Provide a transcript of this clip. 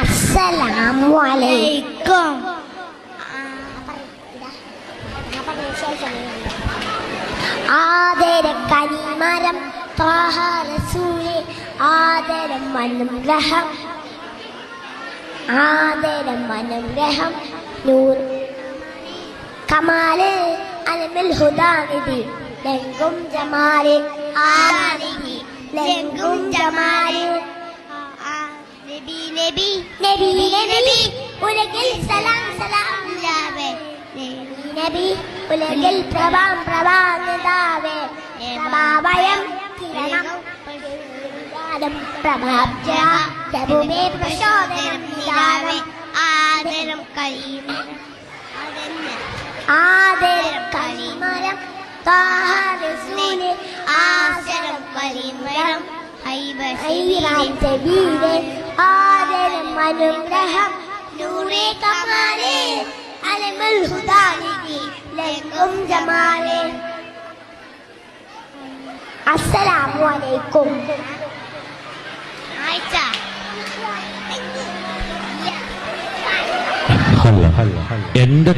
അസ്സലാമു അലൈക്കും. ആദര കനിമരം ത്വാഹ റസൂലെ ആദരം അനുഗ്രഹം ആദരം അനുഗ്രഹം നൂർ. കമാൽ അലമിൽ ഹുദാനിധി ലങ്കും ജമാൽ ആനിധി ലങ്കും ജമാൽ നബി നബി നബി നബി ഉലകിൽ സലാം സലാം ഇല്ലാവേ നബി ഉലകിൽ പ്രഭാം പ്രഭാനിതാവേ പ്രഭാവയം കിരണം പ്രഭാബ്ജ പ്രഭുവേ പ്രശോദനം നിലാവേ ആദരം കരീമ ആദരം ആദരം കളിമരം താഹരസൂലെ ആദരം ഹൈബ ഹൈബ സബീലെ അനുഗ്രഹം നൂറേ കമാലേ അലമൽ ഹുദാനിധി ലങ്കും ജമാലേ. അസ്സലാമു അലൈക്കും. ആയിച്ച അല്ല എന്റെ